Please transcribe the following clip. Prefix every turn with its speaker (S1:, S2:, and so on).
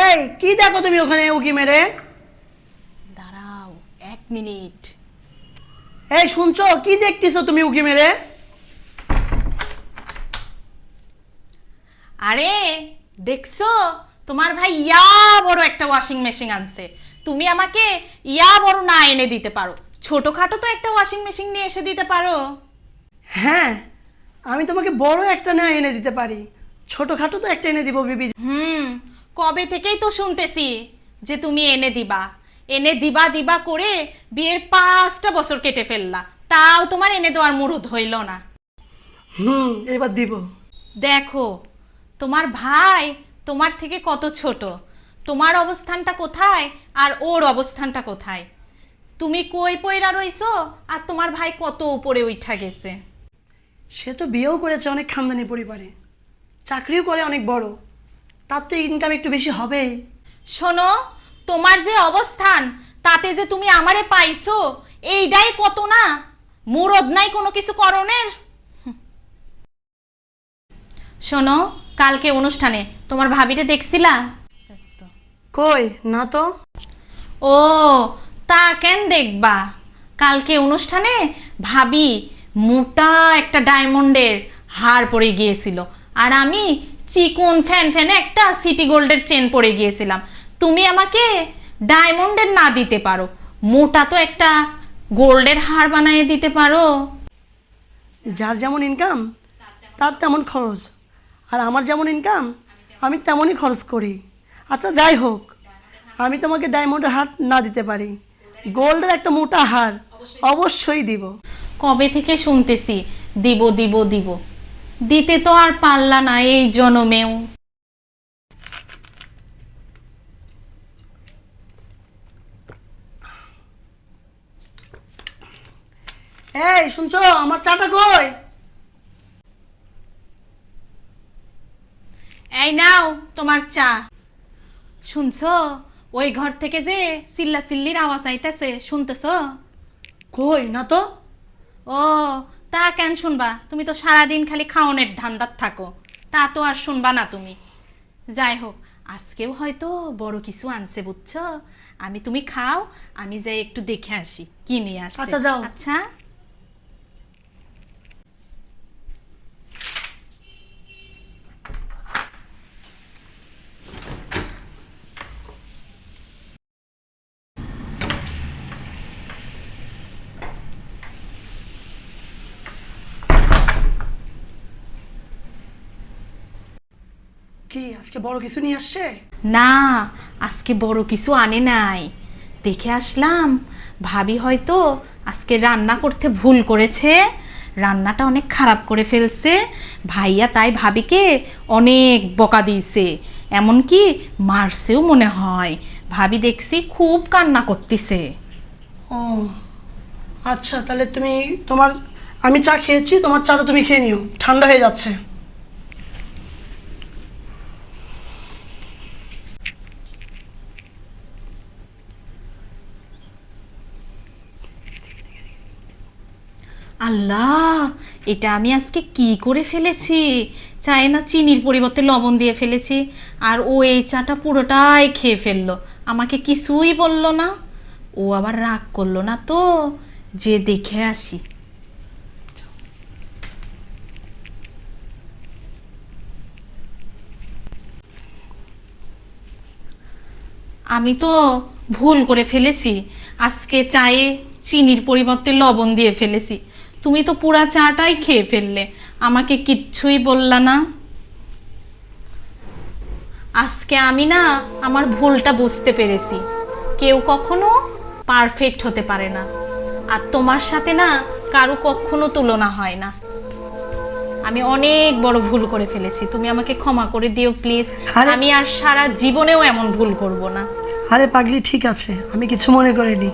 S1: এই কি দেখো তুমি ওখানে উকি মেরে?
S2: দাঁড়াও এক মিনিট।
S1: এই শুনছো? কি দেখতেছো তুমি উকি মেরে?
S2: আরে দেখছ? তোমার ভাই ইয়া বড় একটা ওয়াশিং মেশিন আনছে। তুমি আমাকে ইয়া বড় না এনে দিতে পারো। ছোটখাটো তো একটা ওয়াশিং মেশিন নিয়ে এসে দিতে পারো।
S1: হ্যাঁ আমি তোমাকে বড় একটা না এনে দিতে পারি। ছোটখাটো তো একটা এনে দিব বিবি।
S2: হুম কবে থেকেই তো শুনতেছি যে তুমি এনে দিবা। এনে দিবা দিবা করে বিয়ের পাঁচটা বছর কেটে ফেললা। তাও তোমার এনে দেওয়ার মুরুদ হইল না।
S1: হুম এবার দিব।
S2: দেখো তোমার ভাই তোমার থেকে কত ছোট। তোমার অবস্থানটা কোথায় আর ওর অবস্থানটা কোথায়? তুমি কই পয়রা রইছো আর তোমার ভাই কত উপরে উঠা গেছে?
S1: সে তো বিয়েও করেছে অনেক খানদানি পরিবারে। চাকরিও করে অনেক বড়। তার তো ইনকাম একটু বেশি হবে।
S2: শোনো তোমার যে অবস্থান তাতে যে তুমি আমারে পাইছো এইটাই কত না? মুরদ নাই কোনো কিছু করণের? শোনো কালকে অনুষ্ঠানে তোমার ভাবিরে দেখছিলা?
S1: কই না তো।
S2: ও তা কেন দেখবা? কালকে অনুষ্ঠানে ভাবি মোটা একটা ডায়মন্ডের হার পরে গিয়েছিল। আর আমি চিকুন ফ্যান ফ্যানে একটা সিটি গোল্ডের চেন পরে গিয়েছিলাম। তুমি আমাকে ডায়মন্ডের না দিতে পারো মোটা তো একটা গোল্ডের হার বানিয়ে দিতে পারো।
S1: যার যেমন ইনকাম তার তেমন খরচ। আর আমার যেমন ইনকাম আমি তেমনই খরচ করি। আচ্ছা যাই হোক আমি তোমাকে ডায়মন্ডের হার না দিতে পারি গোল্ডের একটা মোটা হার অবশ্যই দিব।
S2: কবে থেকে শুনতেছি দিব দিব দিব। দিতে তো আর পারলা না এই জনমেও।
S1: এই শুনছো? আমার চাটা কই?
S2: এই নাও তোমার চা। শুনছো? ওই ঘর থেকে যে চিল্লা চিল্লির আওয়াজ আইতেছে শুনতেছো?
S1: কই? না তো।
S2: ও তা কেন শুনবা? তুমি তো সারাদিন খালি খাওনের ধান্দার থাকো। তা তো আর শুনবা না তুমি। যাই হোক আজকেও হয়তো বড় কিছু আনছে বুঝছ? আমি তুমি খাও আমি যাই একটু দেখে আসি কি নিয়ে আসছে।
S1: আচ্ছা, যাও।
S2: আচ্ছা?
S1: কি? আজকে বড় কিছু নিয়ে আসছে?
S2: না আজকে বড় কিছু আনে নাই। দেখে আসলাম ভাবি হয়তো আজকে রান্না করতে ভুল করেছে। রান্নাটা অনেক খারাপ করে ফেলছে। ভাইয়া তাই ভাবিকে অনেক বকা দিয়েছে। এমনকি মারছেও মনে হয়। ভাবি দেখছি খুব কান্না করতেছে।
S1: ও আচ্ছা তাহলে তুমি তোমার আমি চা খেয়েছি তোমার চাটা তুমি খেয়ে নিও। ঠান্ডা হয়ে যাচ্ছে।
S2: আল্লাহ, এটা আমি আজকে কি করে ফেলেছি? চায় না চিনির পরিবর্তে লবণ দিয়ে ফেলেছি, আর ও এই চাটা পুরোটাই খেয়ে ফেলল। আমাকে কিছুই বলল না। ও আবার রাগ করল না তো, যে দেখে আসি। আমি তো ভুল করে ফেলেছি। আজকে চায়ে চিনির পরিবর্তে লবণ দিয়ে ফেলেছি। তুমি তো পুরা চাটাই খেয়ে ফেললে। আমাকে কিচ্ছুই বললা না। আজকে আমি না আমার ভুলটা বুঝতে পেরেছি। কেউ কখনো পারফেক্ট হতে পারে না। আর তোমার সাথে না কারও কখনো তুলনা হয় না। আমি অনেক বড় ভুল করে ফেলেছি। তুমি আমাকে ক্ষমা করে দিও প্লিজ আমি আর সারা জীবনেও এমন ভুল করব না।
S1: আরে পাগলি ঠিক আছে। আমি কিছু মনে করিনি।